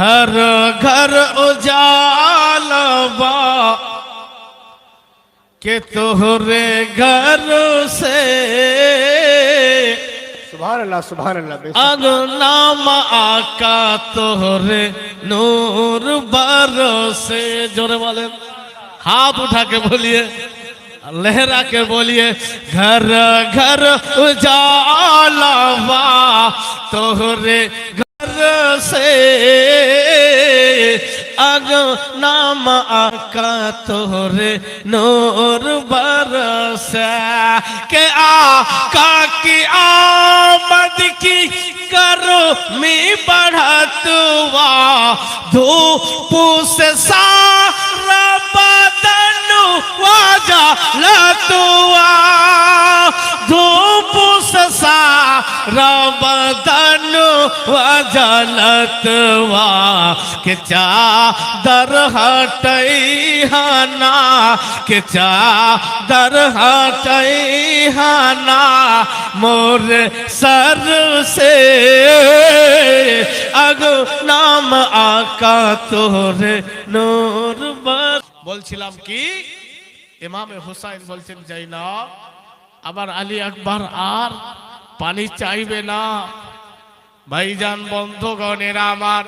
घर घर उजालबा के तोहरे घर से सुभान अल्लाह सुभान अल्लाह अरुणाम आका तोहरे नूर बरसे जोरे वाले हाथ उठा के बोलिए लहरा के बोलिए घर घर उजालबा तोहरे سے اگو نام آقا تور نور برس کہ آقا کی آمد کی کرو می بڑھت وا دھوپ سے سارا بدن واجا لتوا دھوپ سے سارا رمضان وجلت وا کہ چادر ہٹئی ہنا کہ چادر ہٹئی ہنا مور سر سے اگ نام آقا তোর নূর বলছিলাম কি ইমামে হোসাইন বলছেন যাই না আবার আলী আকবর আর পানি চাইবে না। ভাইজান, বন্ধুগণের আমার,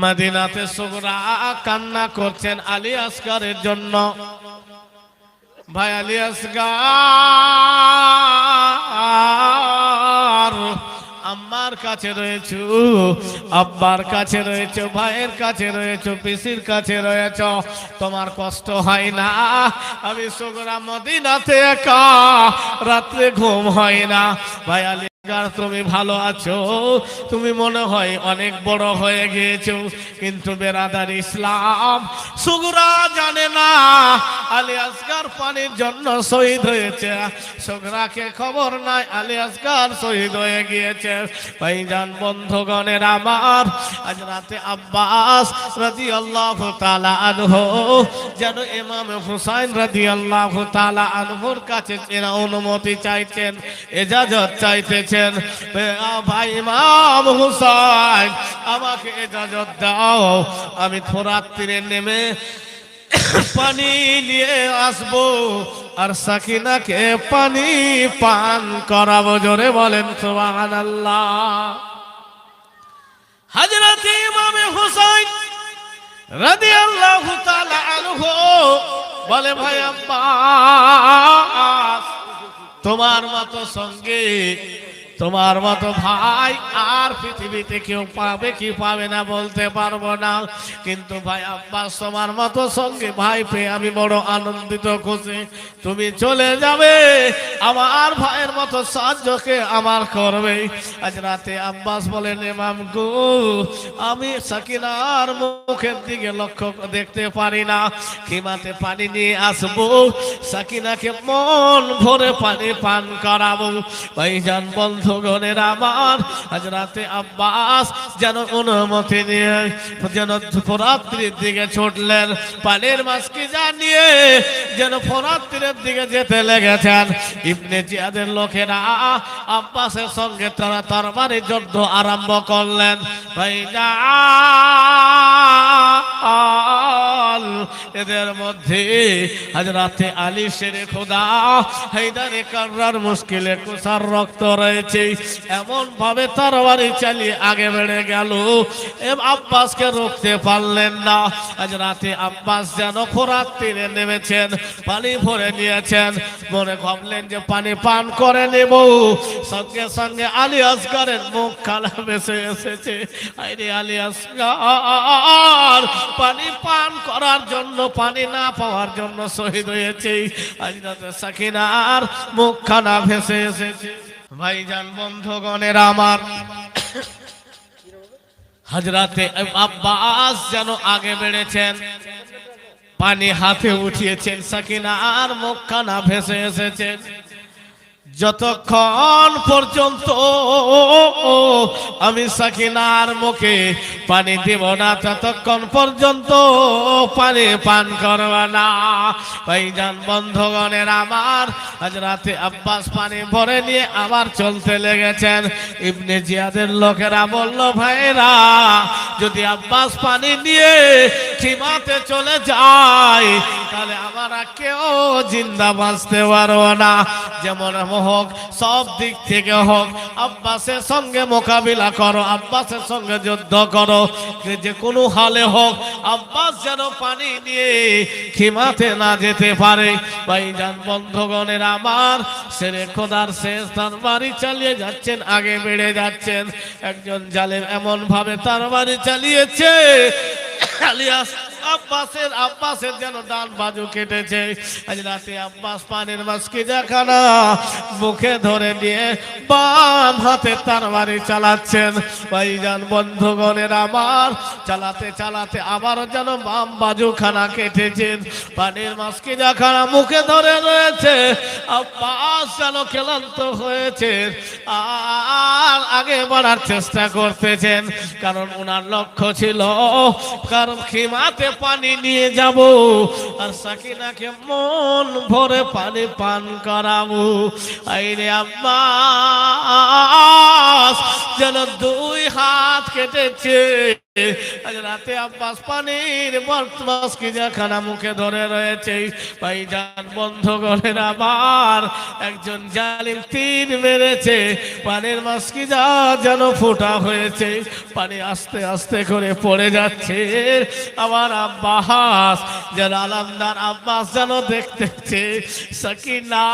মাদিনাতে সুগরা কান্না করছেন আলী আসগারের জন্য। ভাই আলী আসগার আম্মার কাছে রয়েছো, আব্বার কাছে রয়েছো, ভাইয়ের কাছে রয়েছো, পিসির কাছে রয়েছ। তোমার কষ্ট হয় না, আমি সোগরা মদিনাতে একা, রাত্রে ঘুম হয় না। ভাই তুমি ভালো আছো? তুমি মনে হয় অনেক বড় হয়ে গিয়েছো। কিন্তু বেরাদার ইসলাম সুগরা জানে না। আলী আসগার পানির জন্য শহীদ হয়েছে। সুগরাকে খবর নাই, আলী আসগার শহীদ হয়ে গিয়েছে। ভাইজান, বন্ধুগণের আমার, আজ রাতে আব্বাস রাজি আল্লাহ তালা আনহো, যেন ইমাম হুসাইন রাজি আল্লাহ তালা আনহুর কাছে অনুমতি চাইছেন এজাজত চাইতেছেন এ, ভাই ইমাম হুসাইন আমাকে এজাজত দাও। আমি থোরাত তীরে নেমে পানি নিয়ে আসব আর সাকিনাকে পানি পান করাবো। জোরে বলেন সোহান আল্লাহ হজরত ইমামে হুসাইন রাদি আল্লাহ আনহু বলে ভাই আব্বাস তোমার মতো সঙ্গে তোমার মতো ভাই আর পৃথিবীতে কেউ পাবে কি পাবে না বলতে পারব না। কিন্তু ভাই আব্বাস, তোমার মতো সঙ্গে ভাই পেয়ে আমি বড় আনন্দিত, খুশি। তুমি চলে যাবে, আমার ভাইয়ের মতো সাহায্যকে আমার করবে। আজ রাতে আব্বাস বলেন, ইমাম গো, আমি সাকিনার মুখের দিকে লক্ষ্য দেখতে পারি না। কিমাতে পানি নিয়ে আসব, সাকিনাকে মন ভরে পানি পান করাবো। ভাইজান বন্ধুগণের আমার আজ রাতে আব্বাস যেন অনুমতি নিয়ে, যেন ফরাত্রির দিকে ছুটলেন, পানির মাছকে জানিয়ে যেন ফরাত্রির দিকে যেতে লেগেছেন। ইবনে জিয়াদের লোকেরা আব্বাসের সঙ্গে তারা তরবারি যুদ্ধ আরম্ভ করলেন। এদের মধ্যে আজ রাতে আলী শেরে খোদা, হায়দারে কার্রার মুশকিলে কুসার রক্ত রয়েছে। এমন ভাবে তরবারি চালিয়ে আগে বেড়ে গেল। এ আব্বাসকে রুখতে পারলেন না। আজ রাতে আব্বাস যেন খোরাক তীরে নেমেছেন, পানি ভরে নিয়েছেন। মনে ভাবলেন যে পানি পান করে নেব। সঙ্গে সঙ্গে আলী আসগারের মুখ খালা বেসে এসেছে। আইরে আলী আসগার! পানি পান করার জন্য, পানি না পাওয়ার জন্য শহীদ হয়েছে। সাকিনার মুখখানা ভেসে এসেছে। ভাইজান, বন্ধুগণের আমার, হাজরাতে আব্বাস যেন আগে বেড়েছেন। পানি হাতে উঠিয়েছেন সাকিনা আর মুখখানা ভেসে এসেছেন যতক্ষণ পর্যন্ত আমি সাকিনার মুখে পানি দিব না, ততক্ষণ পর্যন্ত পানি পান করব না। ভাইজান, বন্ধগণের আমার আজ রাতে আব্বাস পানি ভরে নিয়ে আবার চলতে লেগেছেন। ইবনে জিয়াদের লোকেরা বলল, ভাইরা, যদি আব্বাস পানি নিয়ে সীমাতে চলে যায়, তাহলে আমরা কেউ জিন্দা বাঁচতে পারব না। যেমন হোক, সব দিক থেকে হোক, আব্বাসের সঙ্গে মোকাবিলা করো, আব্বাসের সঙ্গে যুদ্ধ করো। যে কোনো হালে হোক, আব্বাস যেন পানি নিয়ে খিমাতে না যেতে পারে। ভাইজান, বন্ধগণের আমার, সেরে খোদার শেষ তার বাড়ি চালিয়ে যাচ্ছেন, আগে বেড়ে যাচ্ছেন। একজন জালেম এমন ভাবে তার বাড়ি চালিয়েছে। আলিয়াস আব্বাসের আব্বাসের যেন ডান বাজু কেটেছে। আজ রাতে আব্বাস পানির মাছকে দেখানা মুখে ধরে নিয়ে বাম হাতে তার বাড়ি চালাচ্ছেন। ভাইজান, বন্ধুগণের আমার, চালাতে চালাতে আবারও যেন বাম বাজু খানা কেটেছেন। পানির মাছকে দেখানা মুখে ধরে রয়েছে, আব্বাস যেন ক্লান্ত হয়েছে আর আগে বাড়ার চেষ্টা করতেছেন, কারণ ওনার লক্ষ্য ছিল, কারণ খিমাতে পানি নিয়ে যাব। আর সাকিনাকে মন ভরে পানি পান করাবো। আইরে আব্বাস, যেন দুই হাত কেটেছে। রাতে আব্বাস পানির বর্তমাস কি খানা মুখে ধরে রয়েছে? ভাইজান বন্ধ করে আবার। একজন জালিম তীর মেরেছে। পানির মাছ কি যা যেন ফোটা হয়েছে। পানি আস্তে আস্তে করে পড়ে যাচ্ছে। আবার আব্বাস, যেন আলামদার আব্বাস যেন দেখতেছে, সকিনা।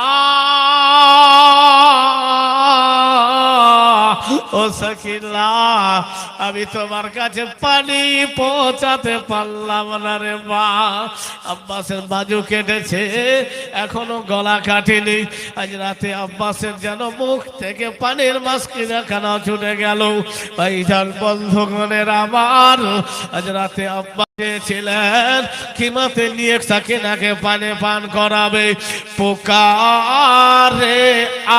ও সকিলা আমি তোমার কাছে পানি পৌঁছাতে পারলাম না রে মা। আব্বাসের বাজু কেটেছে, এখনও গলা কাটেনি। আজ রাতে আব্বাসের যেন মুখ থেকে পানির মাছ কিনা খানা ছুটে গেল। ভাইজান বন্ধুগণের আমার, আজ রাতে আব্বাস ছিলেন, কিমাতে নিয়ে সাকিনাকে পানে পান করাবে। পোকারে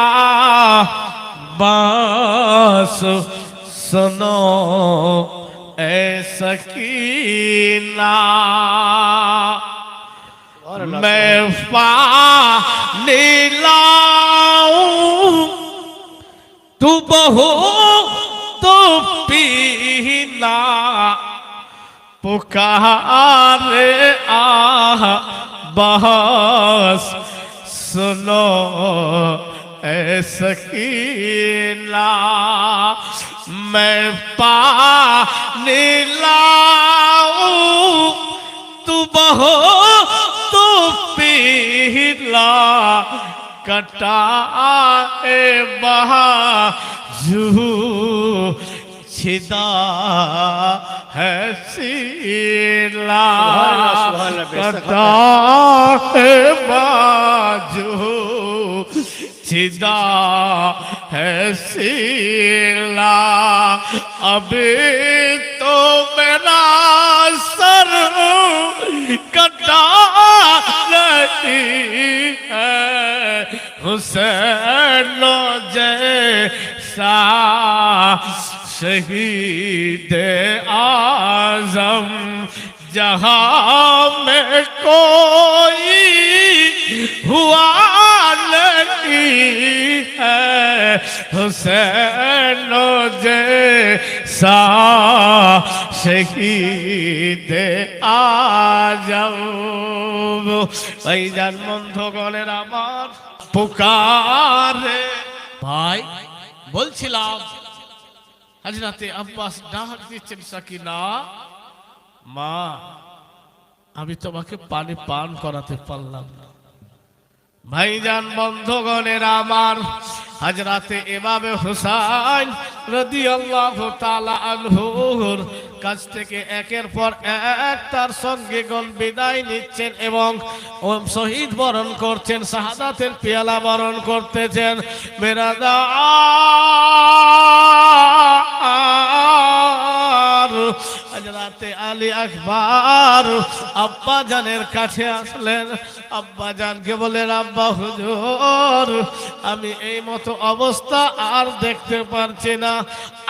আ বাস सुनो اے سکینہ میں فانی لاؤں تو بہو تو پینا پکار آہ بہت سنو اے سکینہ۔ میں پانی لاؤں، تو بہو، تو پیلا کٹا اے بہا جو چھدا ہے سیلا کٹا اے بہا جو چھدا ہے سیلا ابھی تو میرا سر کٹا نہیں ہے۔ حسین جے سا شہید آزم جہاں میں کوئی ہوا نہیں ہے۔ حسین सा সেখিতে আজাব। এই যার বন্ধগণের আমার পুকারে। ভাই, বলছিলাম, হাজরাতে আব্বাস ডাক দিচ্ছেন সাকিনা। মা, আমি তোমাকে পানি পান করাতে পারলাম না। ভাইজান বন্ধগণের আমার হাজরাতে এমামে হুসাইন রাদিয়াল্লাহু তাআলা আনহুর কাছ থেকে একের পর এক তার সঙ্গে গণ বিদায় নিচ্ছেন এবং শহীদ বরণ করছেন, শাহাদাতের পেয়ালা বরণ করতেছেন। মেরাদার আজ রাতে আলী আকবর আব্বা জানের কাছে আসলেন। আব্বা জানকে বলেন আব্বা হুজুর, আমি এই মতো অবস্থা আর দেখতে পারছি না।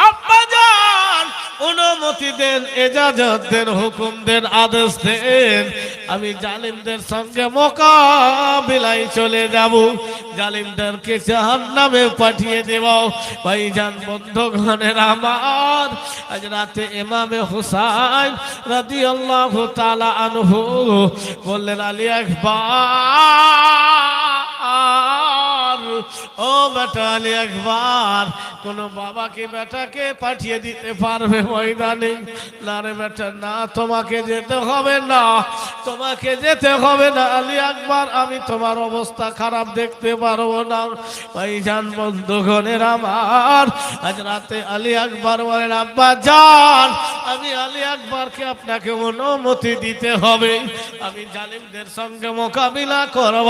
আব্বা জান, অনুমতি দেন, এজাজত দেন, হুকুম দেন, আদেশ দেন। আমি জালিমদের সঙ্গে মোকাবিলায় চলে যাব। জালিমদেরকে জাহান নামে পাঠিয়ে দেব। ভাইজান বন্ধগণের আমার, আজ রাতে ইমামে হুসাইন রাদি আল্লাহ তালা আনহু বললেন, আলী একবার ও বেটা আলী একবার কোন বাবা কি বেটাকে পাঠিয়ে দিতে পারবে ময়দানে? না রে বেটা, না, তোমাকে যেতে হবে না, তোমাকে যেতে হবে না। আলী আকবর, আমি তোমার অবস্থা খারাপ দেখতে পারব না। ভাইজান, বন্ধুগণের আমার, আজ রাতে আলী আকবর বলেন, আব্বা যান আমি আলী আকবরকে আপনাকে অনুমতি দিতে হবে। আমি জালিমদের সঙ্গে মোকাবিলা করব।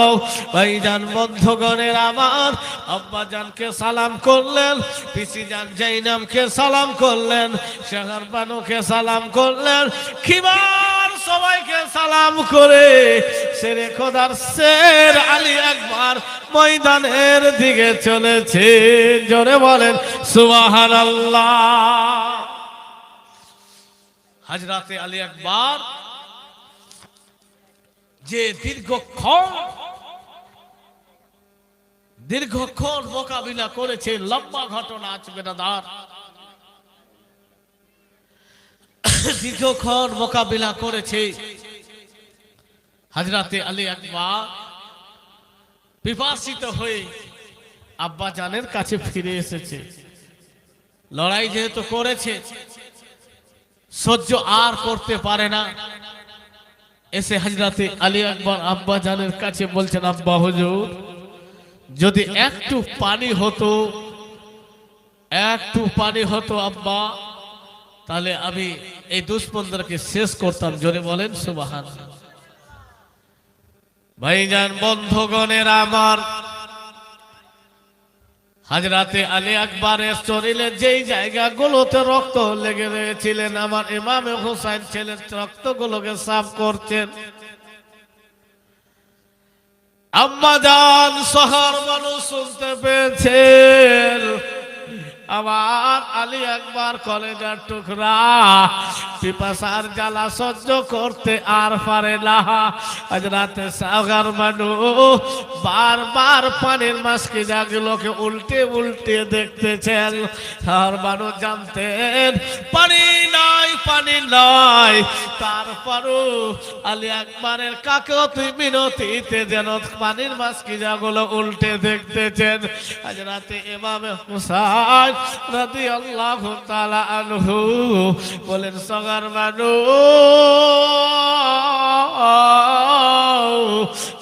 ভাইজান, বন্ধুগণের আমার আব্বা জানকে সালাম করলেন পিসি জান জাইনামকে সালাম করলেন শেখর বানুকে সালাম করলেন খিবার সবাইকে সালাম করে সেরে খোদার শের আলী একবার ময়দানের দিকে চলেছে। জোরে বলেন সুবাহান হাজরাতে আলী একবার যে দীর্ঘক্ষণ দীর্ঘক্ষণ মোকাবিলা করেছে, লম্বা ঘটনা আছে বেনাদার দীর্ঘক্ষণ মোকাবিলা করেছে। হাজরাতে আলী আকবর বিপাসিত হয়ে আব্বা জানের কাছে ফিরে এসেছে। লড়াই যেহেতু করেছে, সহ্য আর করতে পারে না। এসে হাজরাতে আলী আকবর আব্বা জানের কাছে বলছেন, আব্বা হুজুর যদি একটু পানি হতো একটু পানি হতো আব্বা, তাহলে আমি এই দুষ্মন্দরকে শেষ করতাম, জোরে বলেন সুবাহান। ভাইজান, বন্ধগণের আমার, হাজরাতে আলী আকবরের শরীরে যেই জায়গাগুলোতে রক্ত লেগে রয়েছিলেন, আমার ইমামে হোসাইন ছেলের রক্তগুলোকে সাফ করছেন। আম্মাজান শহর মানুষ শুনতে পেয়েছেন। আমার আলী একবার কলেজার টুকরা, পিপাসার জ্বালা সহ্য করতে আর পারে না। আজ রাতে সাগার মানু বারবার পানির মাছকে যাগুলোকে উল্টে উল্টে দেখতেছেন। আর মানুষ জানতেন, পানি নাই পানি নাই। তারপরও আলী আকবরের কাকেও তুই মিনতিতে যেন পানির মাছ কি যাগুলো উল্টে দেখতেছেন। আজ রাতে এমামে হুসাইন রাদি আল্লাহ তালা আনহু বলেন সগার মানু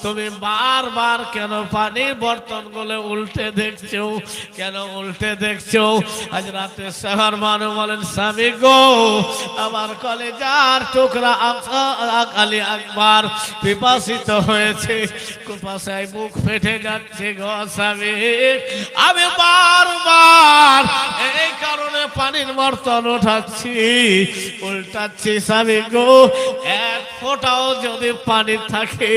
তুমি বারবার কেন পানির বর্তনগুলো উল্টে দেখছ? কেন উল্টে দেখছ? আজ রাতে শহর মানু বলেন, স্বামী গো, আমার কলেজার টুকরা আলী আকবার পিপাসিত হয়েছে। কুপাশায় মুখ ফেটে যাচ্ছে গো স্বামী। আমি এই কারণে পানির বর্তন উঠাচ্ছি, উল্টাচ্ছি স্বামী গো, এক ফোটাও যদি পানি থাকে,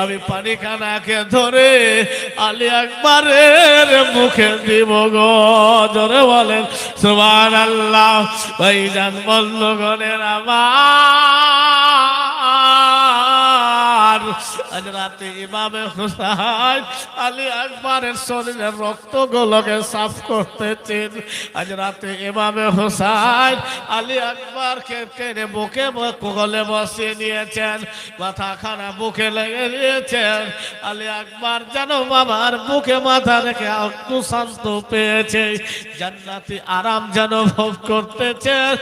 আমি পানি কানাকে ধরে আলী একবারের মুখে দিব গো। ধরে বলেন সুমান আল্লাহ ওই যান বন্ধগণের আমার রাতে ইমামে হুসাইন আলী আকবরের শরীরের রক্তগুলোকে সাফ করতেছেন। আজ রাতে ইমামে হুসাইন আলী আকবরকে টেনে বুকে গলে বসিয়ে নিয়েছেন, মাথা খানা বুকে লেগে দিয়েছেন আলী আকবর যেন বাবার বুকে মাথা রেখে একটু শান্ত পেয়েছে, জান্নাতি আরাম যেন ভোগ করতেছেন।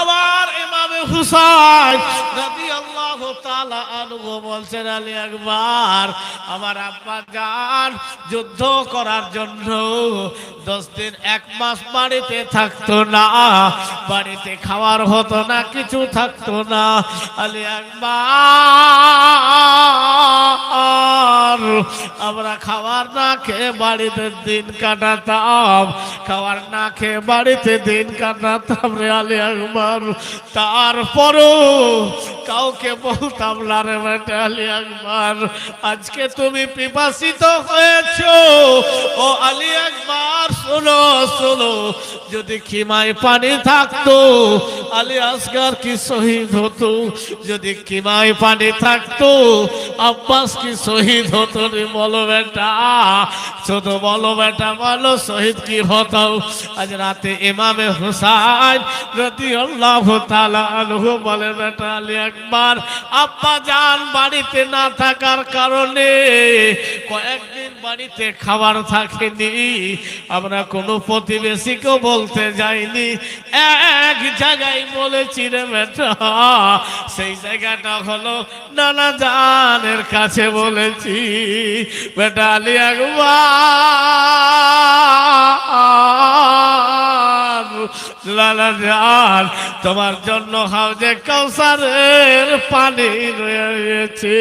আবার ইমামে হুসাইন রাদিয়াল্লাহু তাআলা আনহু বলছেন আলী একবার আমার আব্বা যান যুদ্ধ করার জন্য। দশ দিন, এক মাস বাড়িতে থাকতো না। বাড়িতে খাওয়ার হতো না, কিছু থাকতো না। আলী একবার আমরা খাবার না খেয়ে বাড়িতে দিন কাটাতাম। খাবার না খেয়ে বাড়িতে দিন কাটাতাম রে আলী একবার তারপরও কাউকে বলতাম, না রে বেটা, আলী একবার আজকে তুমি পিপাসিত হয়েছো। ও আলী একবার শোনো শোনো, যদি খিমায় পানি থাকতো, আলী আসগার কি শহীদ হতো? যদি কিমায় পানি থাকতো, আব্বাস কি শহীদ হতো রে? বলো বেটা ছোট বলো বেটা, বলো শহীদ কি হতো? আজ রাতে ইমামে হুসাইন রতি আল্লাহ বলে, বেটা, আলী একবার আব্বা জান বাড়িতে না থাকার কারণে কয়েকদিন বাড়িতে খাবার থাকেনি। আমরা কোনো প্রতিবেশীকেও বলতে যাইনি। এক জায়গায় বলেছি রে বেটা, সেই জায়গাটা হলো নানা জানের কাছে বলেছি। বেটা আলী একবার তোমার জন্য হাউজে কৌসারের পানি রয়েছে।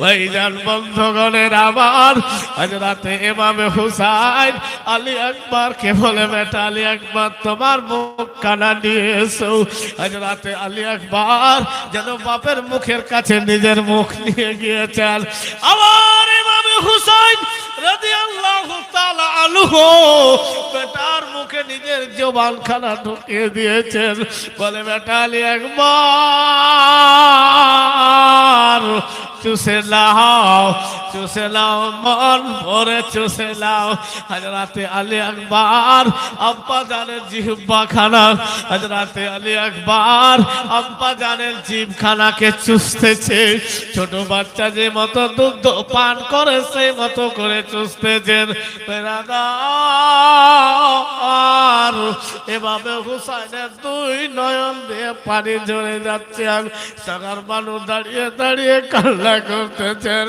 ভাইজান বন্ধগণের আবার আজ রাতে এমামে হুসাইন, আলী আকবর, কে বলে বেটা আলী আকবর, তোমার মুখ কানা নিয়ে এসো আজ রাতে আলী আকবর যেন বাপের মুখের কাছে নিজের মুখ নিয়ে গিয়েছেন। আবার এমামে হুসাইন বেটার মুখে নিজের জবানখানা ঢুকিয়ে দিয়েছেন। বলে বেটা আলী একবার চুষে লাও চুষে লাও মন ভরে চুষে লাও হাজরাতে আলী আকবার, আব্বা জানের জিহ্বা খানা হাজরাতে আলী আকবার, আব্বা জানের জিভ খানাকে চুষতেছে। ছোট বাচ্চা যে মতো দুধ পান করে সেই মতো করে চুষতেছেন। এভাবে হুসাইনের দুই নয়ন দিয়ে পানি ঝরে যাচ্ছে। সাগার বানু দাঁড়িয়ে দাঁড়িয়ে কান্না করতেছেন।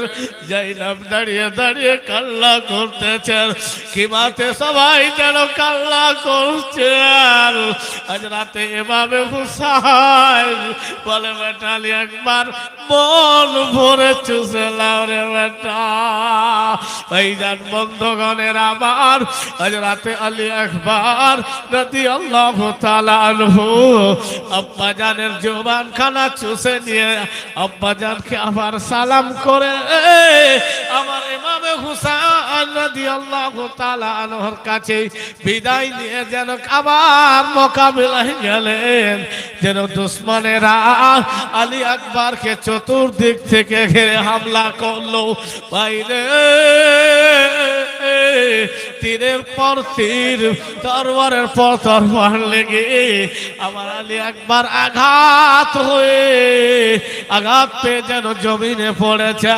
জাইনাব দাঁড়িয়ে দাঁড়িয়ে কান্না করতেছেন। কিমাতে সবাই যেন কান্না করছে আর আজ রাতে এভাবে হুসাইন বলে বেটালি একবার মন ভরে চুষে লাও রে বেটা। ভাইজান, বন্ধগণের আবার আজ রাতে আলী একবার নদী আল্লাহ তাআলা আনহু আব্বা জানের জবান খানা চুষে নিয়ে আব্বা জানকে আবার সালাম করে আমার ইমামে হুসাইন রাদি আল্লাহ তাআলা আনহর কাছে বিদায় নিয়ে যেন আবার মোকাবিলায় গেলেন, যেন দুশ্মনেরা আলী আকবরকে চতুর্দিক থেকে ঘিরে হামলা করল। বাইরে তীরের পর তীর তরবারের পর তরবার লেগে আমার আলী একবার আঘাত হয়ে, আঘাত পেয়ে যেন জমিনে পড়েছে।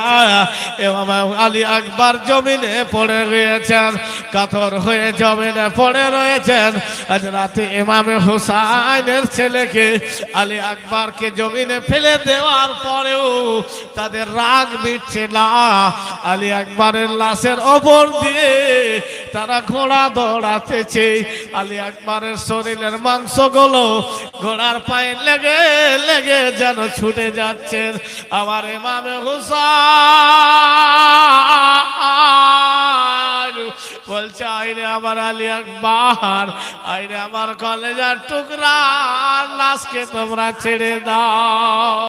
আলী একবার জমিনে পড়ে রয়েছেন, কাতর হয়ে জমিনে পড়ে রয়েছেন। আজ রাতে ইমামে হুসাইনের ছেলেকে আলী আকবরকে জমিনে ফেলে দেওয়ার পরেও তাদের রাগ মিটছে না। আলী আকবরের লাশের ওপর দিয়ে তারা ঘোড়া দৌড়াতেছে। আলী আকবরের শরীরের মাংসগুলো ঘোড়ার পায়ে লেগে লেগে যেন ছুটে যাচ্ছেন আমার ইমামে হুসাইন বলছে, আইরে আমার আলী আকবর, আইরে আমার কলেজার টুকরা লাশকে তোমরা ছেড়ে দাও।